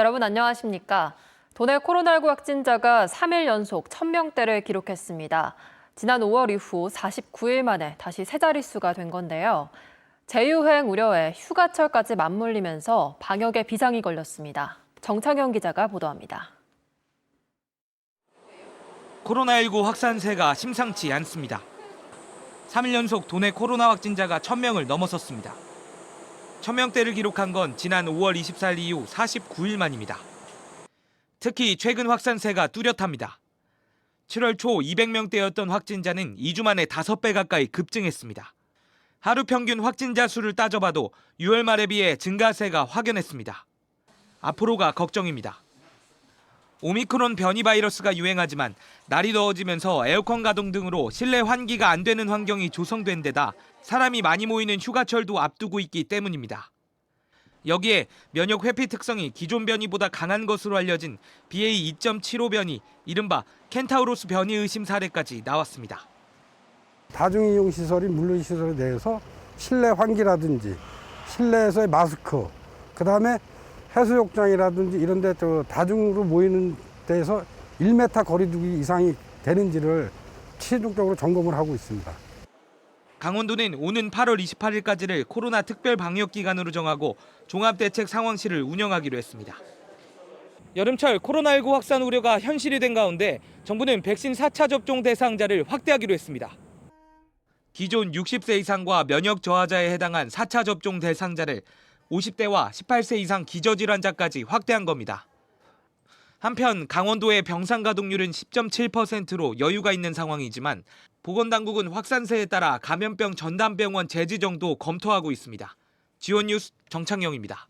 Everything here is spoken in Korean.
여러분 안녕하십니까? 도내 코로나19 확진자가 3일 연속 1000명대를 기록했습니다. 지난 5월 이후 49일 만에 다시 세 자릿수가 된 건데요. 재유행 우려에 휴가철까지 맞물리면서 방역에 비상이 걸렸습니다. 정창현 기자가 보도합니다. 코로나19 확산세가 심상치 않습니다. 3일 연속 도내 코로나 확진자가 1000명을 넘어섰습니다. 1000명대를 기록한 건 지난 5월 24일 이후 49일 만입니다. 특히 최근 확산세가 뚜렷합니다. 7월 초 200명대였던 확진자는 2주 만에 5배 가까이 급증했습니다. 하루 평균 확진자 수를 따져봐도 6월 말에 비해 증가세가 확연했습니다. 앞으로가 걱정입니다. 오미크론 변이 바이러스가 유행하지만 날이 더워지면서 에어컨 가동 등으로 실내 환기가 안 되는 환경이 조성된 데다 사람이 많이 모이는 휴가철도 앞두고 있기 때문입니다. 여기에 면역 회피 특성이 기존 변이보다 강한 것으로 알려진 BA 2.75 변이 이른바 켄타우로스 변이 의심 사례까지 나왔습니다. 다중이용 시설이 물류 시설에 대해서 실내 환기라든지 실내에서의 마스크, 그 다음에 해수욕장이라든지 이런 데 저 다중으로 모이는 데에서 1m 거리두기 이상이 되는지를 최종적으로 점검을 하고 있습니다. 강원도는 오는 8월 28일까지를 코로나 특별 방역 기간으로 정하고 종합대책 상황실을 운영하기로 했습니다. 여름철 코로나19 확산 우려가 현실이 된 가운데 정부는 백신 4차 접종 대상자를 확대하기로 했습니다. 기존 60세 이상과 면역 저하자에 해당한 4차 접종 대상자를 50대와 18세 이상 기저질환자까지 확대한 겁니다. 한편 강원도의 병상 가동률은 10.7%로 여유가 있는 상황이지만 보건당국은 확산세에 따라 감염병 전담병원 제지 정도 검토하고 있습니다. 지원 뉴스 정창영입니다.